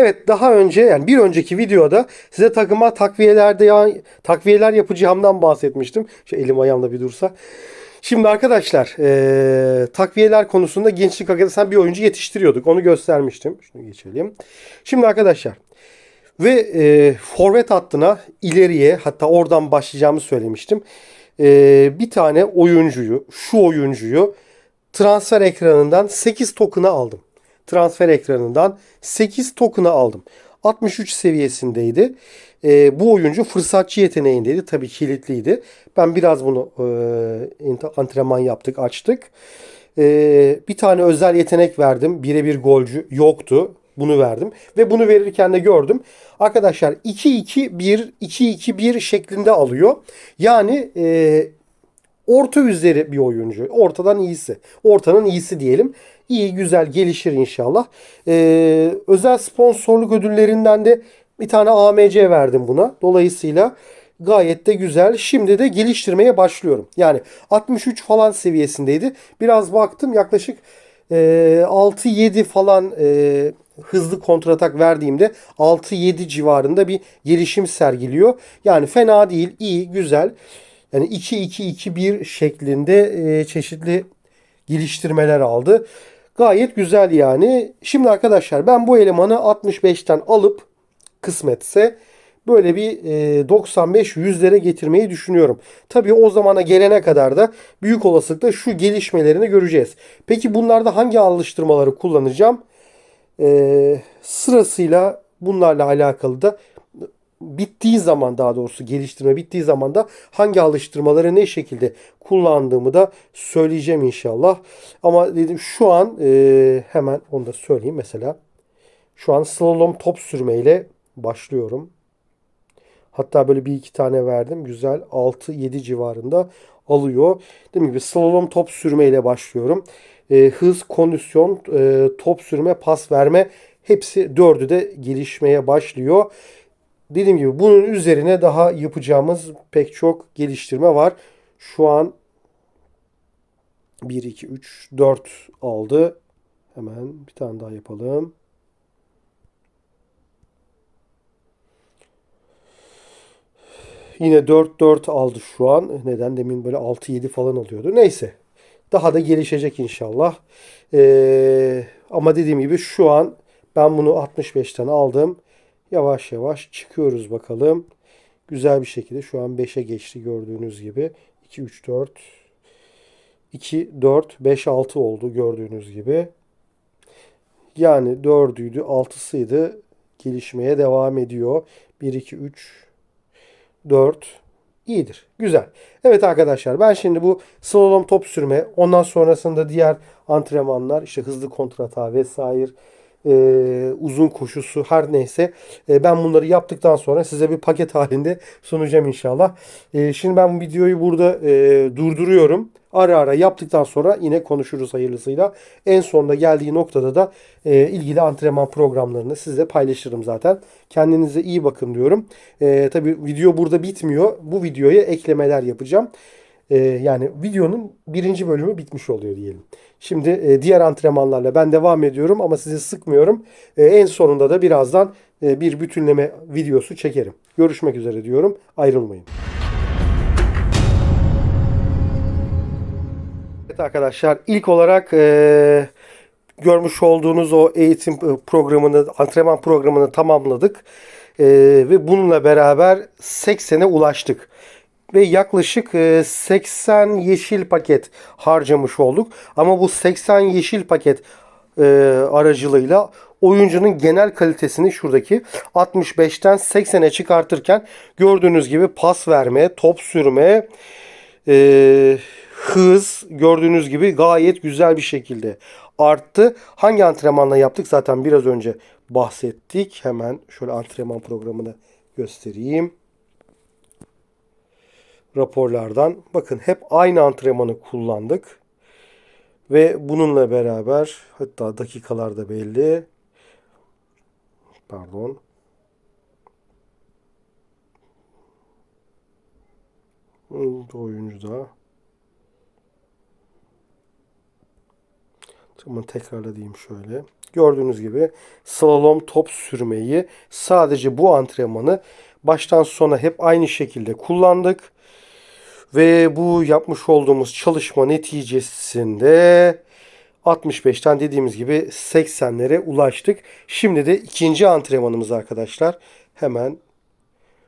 Evet daha önce yani bir önceki videoda size takıma takviyelerde ya, takviyeler yapacağımdan bahsetmiştim. Şu elim ayağımda bir dursa. Şimdi arkadaşlar eee, takviyeler konusunda Gençlik Akademisi'nden bir oyuncu yetiştiriyorduk. Onu göstermiştim. Şunu geçelim. Şimdi arkadaşlar ve e, forvet hattına ileriye hatta oradan başlayacağımı söylemiştim. E, bir tane oyuncuyu, şu oyuncuyu transfer ekranından 8 token'a aldım. Transfer ekranından 8 token'a aldım. 63 seviyesindeydi. E, bu oyuncu fırsatçı yeteneğindeydi. Tabii kilitliydi. Ben biraz bunu e, antrenman yaptık, açtık. E, bir tane özel yetenek verdim. Birebir golcü yoktu. Bunu verdim. Ve bunu verirken de gördüm. Arkadaşlar 2-2-1, 2-2-1 şeklinde alıyor. Yani e, orta üzeri bir oyuncu. Ortadan iyisi. Ortanın iyisi diyelim. İyi, güzel, gelişir inşallah. Ee, özel sponsorluk ödüllerinden de bir tane AMC verdim buna. Dolayısıyla gayet de güzel. Şimdi de geliştirmeye başlıyorum. Yani 63 falan seviyesindeydi. Biraz baktım yaklaşık e, 6-7 falan e, hızlı kontratak verdiğimde 6-7 civarında bir gelişim sergiliyor. Yani fena değil, iyi, güzel. Yani 2-2-2-1 şeklinde e, çeşitli geliştirmeler aldı. Gayet güzel yani. Şimdi arkadaşlar ben bu elemanı 65'ten alıp kısmetse böyle bir e, 95-100'lere getirmeyi düşünüyorum. Tabii o zamana gelene kadar da büyük olasılıkla şu gelişmelerini göreceğiz. Peki bunlarda hangi alıştırmaları kullanacağım? E, sırasıyla bunlarla alakalı da bittiği zaman daha doğrusu geliştirme bittiği zaman da hangi alıştırmaları ne şekilde kullandığımı da söyleyeceğim inşallah. Ama dedim şu an e, hemen onu da söyleyeyim mesela. Şu an slalom top sürmeyle başlıyorum. Hatta böyle bir iki tane verdim. Güzel 6-7 civarında alıyor. Dediğim gibi slalom top sürmeyle başlıyorum. E, hız, kondisyon, e, top sürme, pas verme hepsi dördü de gelişmeye başlıyor. Dediğim gibi bunun üzerine daha yapacağımız pek çok geliştirme var. Şu an 1, 2, 3, 4 aldı. Hemen bir tane daha yapalım. Yine 4, 4 aldı şu an. Neden? Demin böyle 6, 7 falan alıyordu. Neyse. Daha da gelişecek inşallah. Ee, ama dediğim gibi şu an ben bunu 65'ten aldım. Yavaş yavaş çıkıyoruz bakalım. Güzel bir şekilde şu an 5'e geçti gördüğünüz gibi. 2, 3, 4, 2, 4, 5, 6 oldu gördüğünüz gibi. Yani 4'üydü, 6'sıydı. Gelişmeye devam ediyor. 1, 2, 3, 4. İyidir. Güzel. Evet arkadaşlar ben şimdi bu slalom top sürme ondan sonrasında diğer antrenmanlar işte hızlı kontrata vesaire e, uzun koşusu her neyse e, ben bunları yaptıktan sonra size bir paket halinde sunacağım inşallah. E, şimdi ben bu videoyu burada e, durduruyorum. Ara ara yaptıktan sonra yine konuşuruz hayırlısıyla. En sonunda geldiği noktada da e, ilgili antrenman programlarını sizle paylaşırım zaten. Kendinize iyi bakın diyorum. E, tabii video burada bitmiyor. Bu videoya eklemeler yapacağım. E, yani videonun birinci bölümü bitmiş oluyor diyelim. Şimdi e, diğer antrenmanlarla ben devam ediyorum ama sizi sıkmıyorum. E, en sonunda da birazdan e, bir bütünleme videosu çekerim. Görüşmek üzere diyorum. Ayrılmayın. Evet arkadaşlar ilk olarak e, görmüş olduğunuz o eğitim programını, antrenman programını tamamladık. E, ve bununla beraber 80'e ulaştık. Ve yaklaşık e, 80 yeşil paket harcamış olduk. Ama bu 80 yeşil paket e, aracılığıyla oyuncunun genel kalitesini şuradaki 65'ten 80'e çıkartırken gördüğünüz gibi pas verme, top sürme, e, hız gördüğünüz gibi gayet güzel bir şekilde arttı. Hangi antrenmanla yaptık zaten biraz önce bahsettik. Hemen şöyle antrenman programını göstereyim. Raporlardan. Bakın hep aynı antrenmanı kullandık. Ve bununla beraber hatta dakikalar da belli. Pardon. Bu oyuncu da Bakın tekrarlayayım şöyle. Gördüğünüz gibi slalom top sürmeyi sadece bu antrenmanı baştan sona hep aynı şekilde kullandık. Ve bu yapmış olduğumuz çalışma neticesinde 65'ten dediğimiz gibi 80'lere ulaştık. Şimdi de ikinci antrenmanımız arkadaşlar. Hemen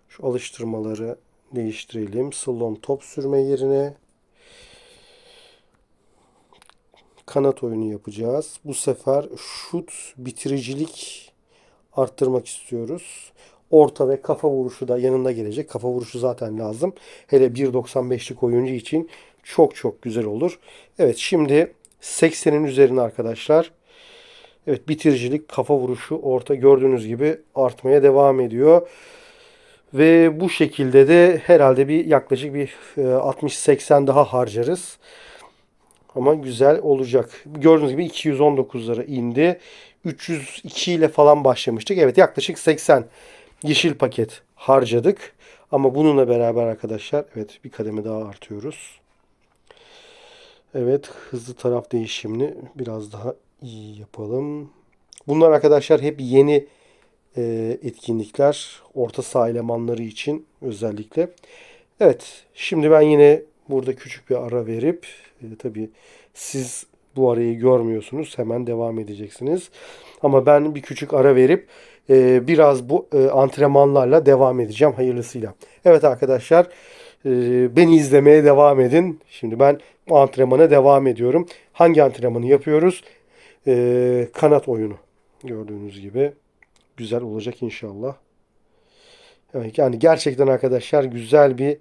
şu alıştırmaları değiştirelim. Slalom top sürme yerine kanat oyunu yapacağız. Bu sefer şut bitiricilik arttırmak istiyoruz. Orta ve kafa vuruşu da yanında gelecek. Kafa vuruşu zaten lazım. Hele 1.95'lik oyuncu için çok çok güzel olur. Evet şimdi 80'in üzerine arkadaşlar. Evet bitiricilik kafa vuruşu orta gördüğünüz gibi artmaya devam ediyor. Ve bu şekilde de herhalde bir yaklaşık bir 60-80 daha harcarız. Ama güzel olacak. Gördüğünüz gibi 219'lara indi. 302 ile falan başlamıştık. Evet yaklaşık 80 yeşil paket harcadık. Ama bununla beraber arkadaşlar evet bir kademe daha artıyoruz. Evet hızlı taraf değişimini biraz daha iyi yapalım. Bunlar arkadaşlar hep yeni e, etkinlikler. Orta saha elemanları için özellikle. Evet şimdi ben yine burada küçük bir ara verip e, tabii siz bu arayı görmüyorsunuz. Hemen devam edeceksiniz. Ama ben bir küçük ara verip e, biraz bu e, antrenmanlarla devam edeceğim hayırlısıyla. Evet arkadaşlar e, beni izlemeye devam edin. Şimdi ben bu antrenmana devam ediyorum. Hangi antrenmanı yapıyoruz? E, kanat oyunu. Gördüğünüz gibi güzel olacak inşallah. Yani gerçekten arkadaşlar güzel bir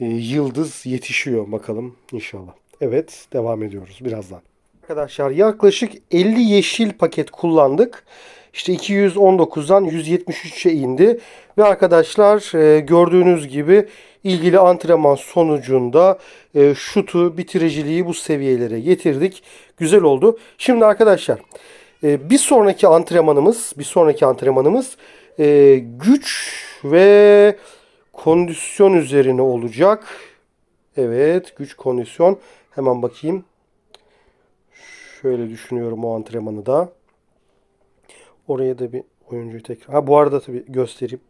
e, yıldız yetişiyor bakalım inşallah. Evet devam ediyoruz birazdan. Arkadaşlar yaklaşık 50 yeşil paket kullandık. İşte 219'dan 173'e indi. Ve arkadaşlar e, gördüğünüz gibi ilgili antrenman sonucunda e, şutu bitiriciliği bu seviyelere getirdik. Güzel oldu. Şimdi arkadaşlar e, bir sonraki antrenmanımız bir sonraki antrenmanımız güç ve kondisyon üzerine olacak. Evet güç kondisyon. Hemen bakayım. Şöyle düşünüyorum o antrenmanı da. Oraya da bir oyuncuyu tekrar. Ha bu arada tabii göstereyim.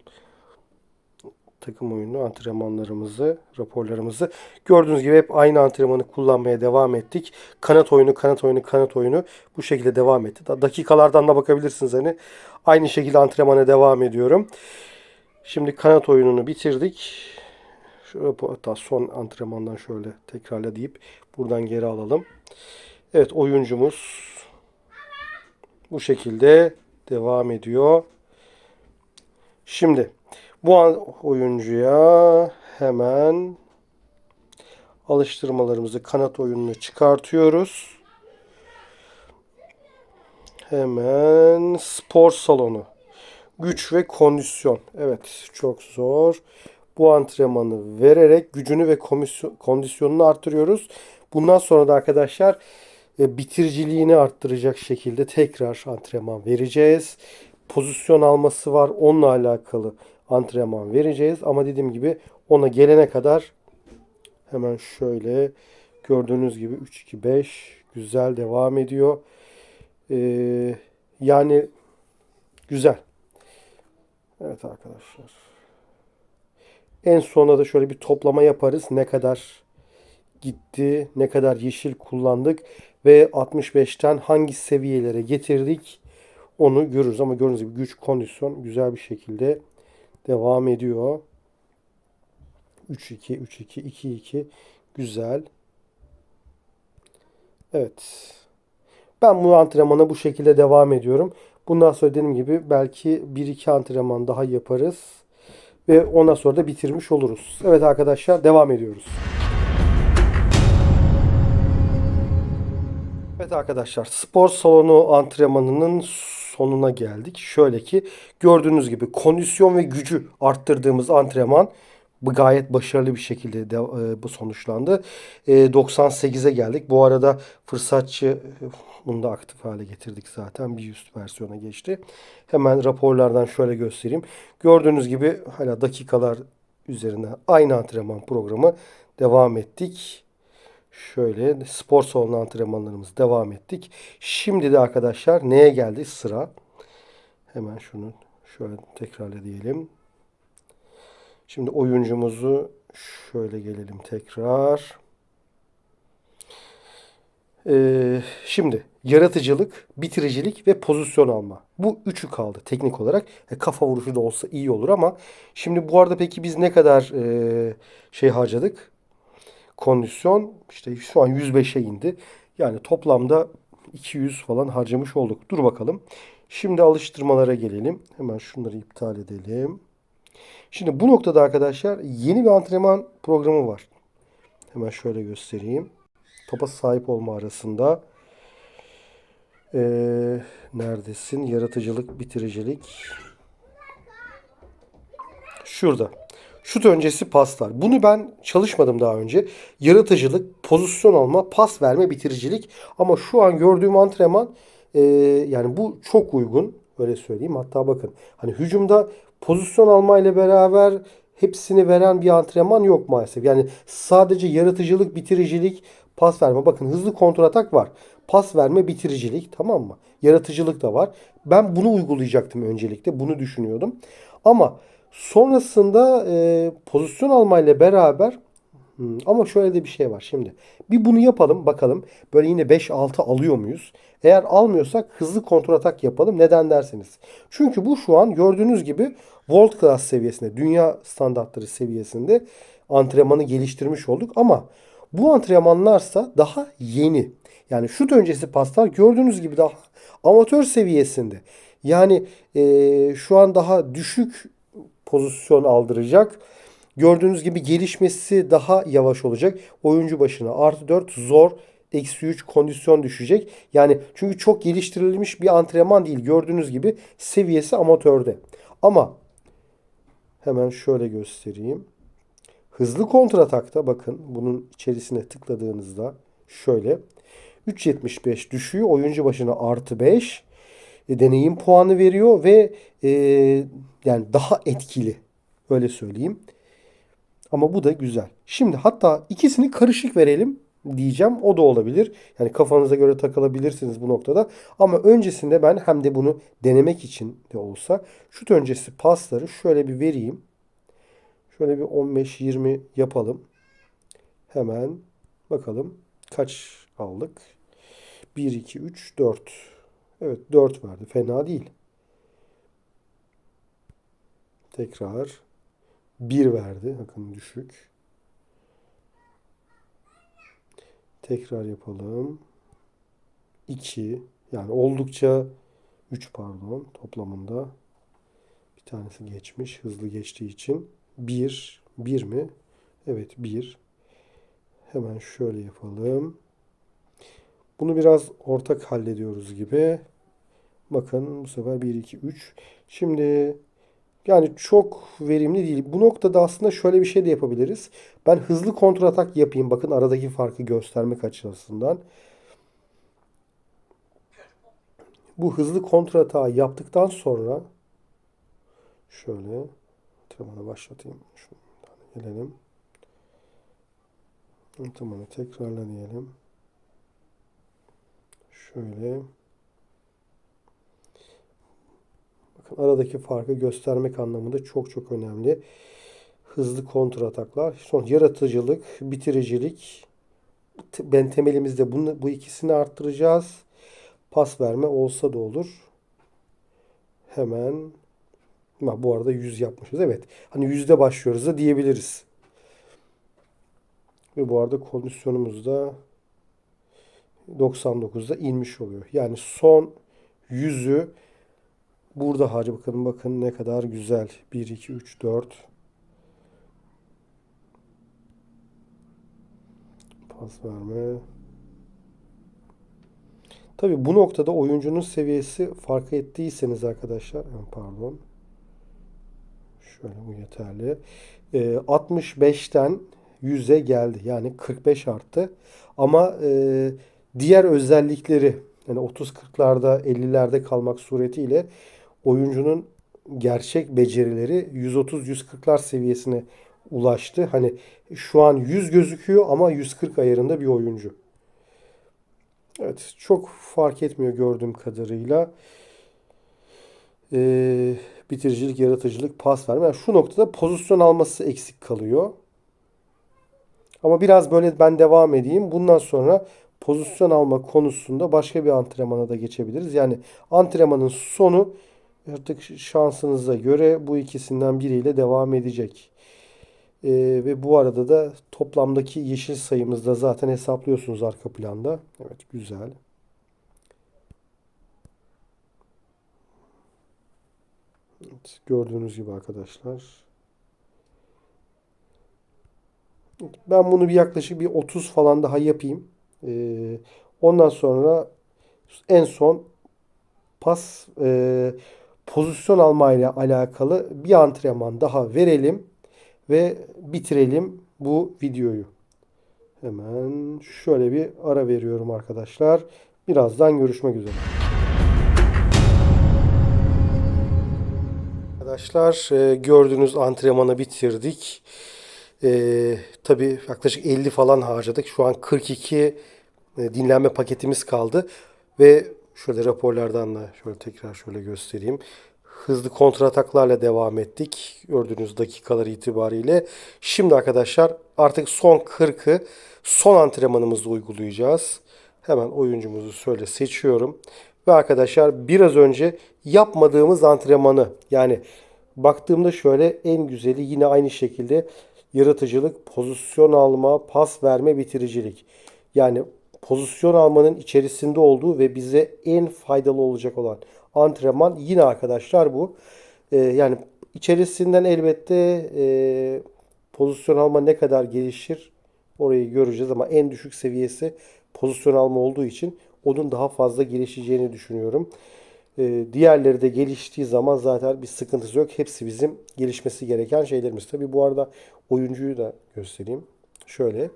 Takım oyunu antrenmanlarımızı, raporlarımızı. Gördüğünüz gibi hep aynı antrenmanı kullanmaya devam ettik. Kanat oyunu, kanat oyunu, kanat oyunu bu şekilde devam etti. Dakikalardan da bakabilirsiniz hani. Aynı şekilde antrenmana devam ediyorum. Şimdi kanat oyununu bitirdik. Şu hatta son antrenmandan şöyle tekrarla deyip buradan geri alalım. Evet oyuncumuz bu şekilde devam ediyor. Şimdi bu oyuncuya hemen alıştırmalarımızı kanat oyununu çıkartıyoruz. Hemen spor salonu. Güç ve kondisyon. Evet çok zor. Bu antrenmanı vererek gücünü ve kondisyonunu artırıyoruz. Bundan sonra da arkadaşlar bitiriciliğini arttıracak şekilde tekrar antrenman vereceğiz. Pozisyon alması var. Onunla alakalı antrenman vereceğiz. Ama dediğim gibi ona gelene kadar hemen şöyle gördüğünüz gibi 3-2-5 güzel devam ediyor. Ee, yani güzel. Evet arkadaşlar. En sona da şöyle bir toplama yaparız. Ne kadar gitti, ne kadar yeşil kullandık ve 65'ten hangi seviyelere getirdik onu görürüz. Ama gördüğünüz gibi güç kondisyon güzel bir şekilde devam ediyor. 3-2, 3-2, 2-2 güzel. Evet. Ben bu antrenmana bu şekilde devam ediyorum. Bundan sonra dediğim gibi belki 1-2 antrenman daha yaparız. Ve ondan sonra da bitirmiş oluruz. Evet arkadaşlar devam ediyoruz. Evet arkadaşlar spor salonu antrenmanının sonuna geldik. Şöyle ki gördüğünüz gibi kondisyon ve gücü arttırdığımız antrenman bu gayet başarılı bir şekilde de, e, bu sonuçlandı. E, 98'e geldik. Bu arada fırsatçı e, bunu da aktif hale getirdik zaten. Bir üst versiyona geçti. Hemen raporlardan şöyle göstereyim. Gördüğünüz gibi hala dakikalar üzerine aynı antrenman programı devam ettik. Şöyle spor salonu antrenmanlarımız devam ettik. Şimdi de arkadaşlar neye geldi sıra? Hemen şunu şöyle tekrar edelim. Şimdi oyuncumuzu şöyle gelelim tekrar. Ee, şimdi yaratıcılık, bitiricilik ve pozisyon alma. Bu üçü kaldı teknik olarak. E, kafa vuruşu da olsa iyi olur ama şimdi bu arada peki biz ne kadar e, şey harcadık? Kondisyon işte şu an 105'e indi. Yani toplamda 200 falan harcamış olduk. Dur bakalım. Şimdi alıştırmalara gelelim. Hemen şunları iptal edelim. Şimdi bu noktada arkadaşlar yeni bir antrenman programı var. Hemen şöyle göstereyim. Topa sahip olma arasında. Ee, neredesin? Yaratıcılık, bitiricilik. Şurada. Şut öncesi paslar. Bunu ben çalışmadım daha önce. Yaratıcılık, pozisyon alma, pas verme, bitiricilik. Ama şu an gördüğüm antrenman e, yani bu çok uygun. Öyle söyleyeyim. Hatta bakın hani hücumda pozisyon alma ile beraber hepsini veren bir antrenman yok maalesef. Yani sadece yaratıcılık, bitiricilik, pas verme. Bakın hızlı kontratak var. Pas verme, bitiricilik tamam mı? Yaratıcılık da var. Ben bunu uygulayacaktım öncelikle. Bunu düşünüyordum. Ama sonrasında e, pozisyon almayla beraber Hmm, Ama şöyle de bir şey var şimdi. Bir bunu yapalım bakalım. Böyle yine 5-6 alıyor muyuz? Eğer almıyorsak hızlı kontratak yapalım. Neden derseniz. Çünkü bu şu an gördüğünüz gibi world class seviyesinde, dünya standartları seviyesinde antrenmanı geliştirmiş olduk. Ama bu antrenmanlarsa daha yeni. Yani şut öncesi paslar gördüğünüz gibi daha amatör seviyesinde. Yani eee, şu an daha düşük pozisyon aldıracak. Gördüğünüz gibi gelişmesi daha yavaş olacak. Oyuncu başına artı 4 zor. Eksi 3 kondisyon düşecek. Yani çünkü çok geliştirilmiş bir antrenman değil. Gördüğünüz gibi seviyesi amatörde. Ama hemen şöyle göstereyim. Hızlı kontratakta bakın bunun içerisine tıkladığınızda şöyle 3.75 düşüyor. Oyuncu başına artı 5 e, deneyim puanı veriyor ve e, yani daha etkili. Öyle söyleyeyim. Ama bu da güzel. Şimdi hatta ikisini karışık verelim diyeceğim. O da olabilir. Yani kafanıza göre takılabilirsiniz bu noktada. Ama öncesinde ben hem de bunu denemek için de olsa şut öncesi pasları şöyle bir vereyim. Şöyle bir 15-20 yapalım. Hemen bakalım kaç aldık. 1, 2, 3, 4. Evet 4 verdi. Fena değil. Tekrar 1 verdi. Bakın düşük. Tekrar yapalım. 2 yani oldukça 3 pardon toplamında bir tanesi geçmiş hızlı geçtiği için 1 1 mi? Evet 1. Hemen şöyle yapalım. Bunu biraz ortak hallediyoruz gibi. Bakın bu sefer 1 2 3. Şimdi yani çok verimli değil. Bu noktada aslında şöyle bir şey de yapabiliriz. Ben hızlı kontratak yapayım. Bakın aradaki farkı göstermek açısından. Bu hızlı kontratağı yaptıktan sonra şöyle antrenmana başlatayım. Şuradan gelelim. Antrenmanı tekrarla. Şöyle. Bakın aradaki farkı göstermek anlamında çok çok önemli. Hızlı kontrataklar, son yaratıcılık, bitiricilik. Ben temelimizde bunu, bu ikisini arttıracağız. Pas verme olsa da olur. Hemen Ha, bu arada 100 yapmışız. Evet. Hani yüzde başlıyoruz da diyebiliriz. Ve bu arada kondisyonumuz da 99'da inmiş oluyor. Yani son yüzü burada harcı bakalım bakın ne kadar güzel. 1 2 3 4 pas verme. Tabii bu noktada oyuncunun seviyesi fark ettiyseniz arkadaşlar pardon. Şöyle bu yeterli. E, 65'ten 100'e geldi. Yani 45 arttı. Ama e, diğer özellikleri yani 30-40'larda 50'lerde kalmak suretiyle oyuncunun gerçek becerileri 130-140'lar seviyesine ulaştı. Hani şu an 100 gözüküyor ama 140 ayarında bir oyuncu. Evet çok fark etmiyor gördüğüm kadarıyla. Ee, bitiricilik, yaratıcılık, pas verme. Yani şu noktada pozisyon alması eksik kalıyor. Ama biraz böyle ben devam edeyim. Bundan sonra pozisyon alma konusunda başka bir antrenmana da geçebiliriz. Yani antrenmanın sonu artık şansınıza göre bu ikisinden biriyle devam edecek. Ee, ve bu arada da toplamdaki yeşil sayımızda zaten hesaplıyorsunuz arka planda. Evet güzel. Evet, gördüğünüz gibi arkadaşlar. Ben bunu bir yaklaşık bir 30 falan daha yapayım. Ee, ondan sonra en son pas e, pozisyon almayla alakalı bir antrenman daha verelim ve bitirelim bu videoyu. Hemen şöyle bir ara veriyorum arkadaşlar. Birazdan görüşmek üzere. Arkadaşlar e, gördüğünüz antrenmanı bitirdik. E, tabii yaklaşık 50 falan harcadık. Şu an 42 e, dinlenme paketimiz kaldı. Ve şöyle raporlardan da şöyle tekrar şöyle göstereyim. Hızlı kontrataklarla devam ettik. Gördüğünüz dakikalar itibariyle. Şimdi arkadaşlar artık son 40'ı son antrenmanımızda uygulayacağız. Hemen oyuncumuzu şöyle seçiyorum. Ve arkadaşlar biraz önce yapmadığımız antrenmanı yani baktığımda şöyle en güzeli yine aynı şekilde yaratıcılık, pozisyon alma, pas verme, bitiricilik. Yani pozisyon almanın içerisinde olduğu ve bize en faydalı olacak olan antrenman yine arkadaşlar bu. Ee, yani içerisinden elbette e, pozisyon alma ne kadar gelişir orayı göreceğiz ama en düşük seviyesi pozisyon alma olduğu için onun daha fazla gelişeceğini düşünüyorum. Ee, diğerleri de geliştiği zaman zaten bir sıkıntısı yok. Hepsi bizim gelişmesi gereken şeylerimiz. Tabi bu arada oyuncuyu da göstereyim. Şöyle.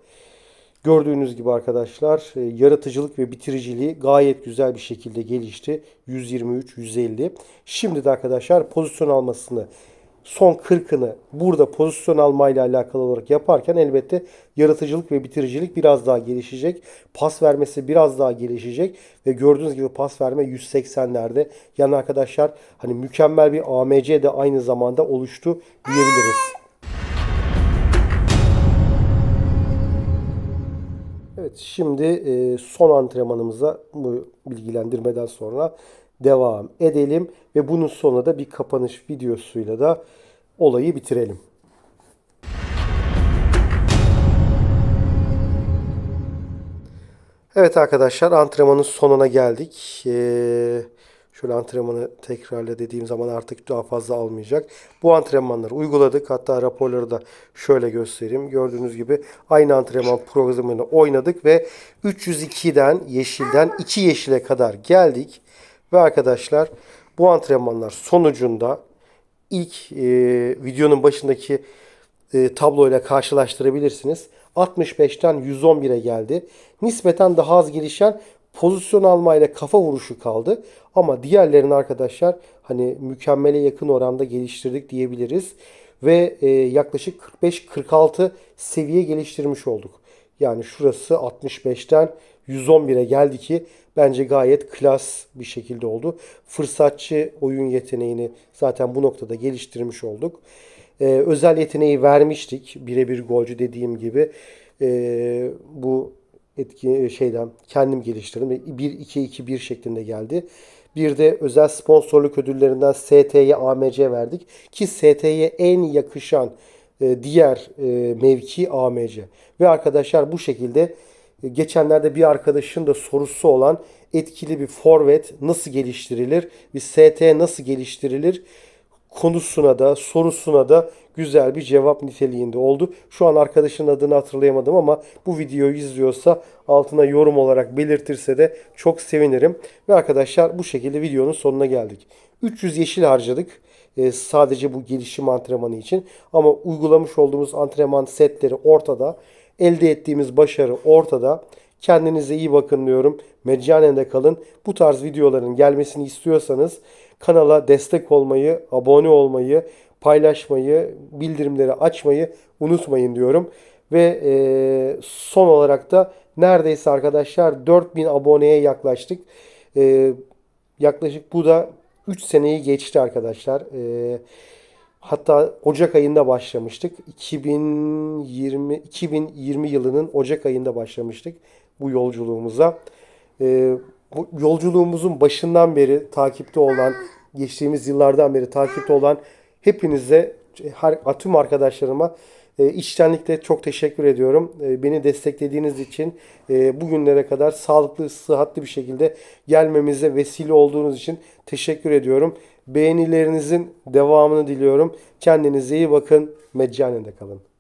Gördüğünüz gibi arkadaşlar e, yaratıcılık ve bitiriciliği gayet güzel bir şekilde gelişti. 123, 150. Şimdi de arkadaşlar pozisyon almasını son 40'ını burada pozisyon almayla alakalı olarak yaparken elbette yaratıcılık ve bitiricilik biraz daha gelişecek. Pas vermesi biraz daha gelişecek ve gördüğünüz gibi pas verme 180'lerde. Yani arkadaşlar hani mükemmel bir AMC de aynı zamanda oluştu diyebiliriz. Evet şimdi e, son antrenmanımıza bu bilgilendirmeden sonra devam edelim ve bunun sonunda da bir kapanış videosuyla da olayı bitirelim. Evet arkadaşlar antrenmanın sonuna geldik. Ee, şöyle antrenmanı tekrarla dediğim zaman artık daha fazla almayacak. Bu antrenmanları uyguladık. Hatta raporları da şöyle göstereyim. Gördüğünüz gibi aynı antrenman programını oynadık ve 302'den yeşilden 2 yeşile kadar geldik. Ve arkadaşlar bu antrenmanlar sonucunda ilk e, videonun başındaki e, tabloyla karşılaştırabilirsiniz. 65'ten 111'e geldi. Nispeten daha az gelişen pozisyon almayla kafa vuruşu kaldı. Ama diğerlerini arkadaşlar hani mükemmele yakın oranda geliştirdik diyebiliriz. Ve e, yaklaşık 45-46 seviye geliştirmiş olduk. Yani şurası 65'ten 111'e geldi ki bence gayet klas bir şekilde oldu. Fırsatçı oyun yeteneğini zaten bu noktada geliştirmiş olduk. Ee, özel yeteneği vermiştik. Birebir golcü dediğim gibi. Ee, bu etki şeyden kendim geliştirdim. 1-2-2-1 şeklinde geldi. Bir de özel sponsorluk ödüllerinden ST'ye AMC verdik. Ki ST'ye en yakışan e, diğer e, mevki AMC. Ve arkadaşlar bu şekilde e, geçenlerde bir arkadaşın da sorusu olan etkili bir forvet nasıl geliştirilir? Bir ST nasıl geliştirilir? Konusuna da sorusuna da güzel bir cevap niteliğinde oldu. Şu an arkadaşın adını hatırlayamadım ama bu videoyu izliyorsa altına yorum olarak belirtirse de çok sevinirim. Ve arkadaşlar bu şekilde videonun sonuna geldik. 300 yeşil harcadık. Ee, sadece bu gelişim antrenmanı için. Ama uygulamış olduğumuz antrenman setleri ortada. Elde ettiğimiz başarı ortada. Kendinize iyi bakın diyorum. Meccanen de kalın. Bu tarz videoların gelmesini istiyorsanız kanala destek olmayı, abone olmayı, paylaşmayı, bildirimleri açmayı unutmayın diyorum. Ve e, son olarak da neredeyse arkadaşlar 4000 aboneye yaklaştık. E, yaklaşık bu da 3 seneyi geçti arkadaşlar. E, hatta Ocak ayında başlamıştık. 2020 2020 yılının Ocak ayında başlamıştık bu yolculuğumuza. E, yolculuğumuzun başından beri takipte olan, geçtiğimiz yıllardan beri takipte olan hepinize, her, tüm arkadaşlarıma e, içtenlikle çok teşekkür ediyorum. E, beni desteklediğiniz için, e, bugünlere kadar sağlıklı, sıhhatli bir şekilde gelmemize vesile olduğunuz için teşekkür ediyorum. Beğenilerinizin devamını diliyorum. Kendinize iyi bakın. Meccanen de kalın.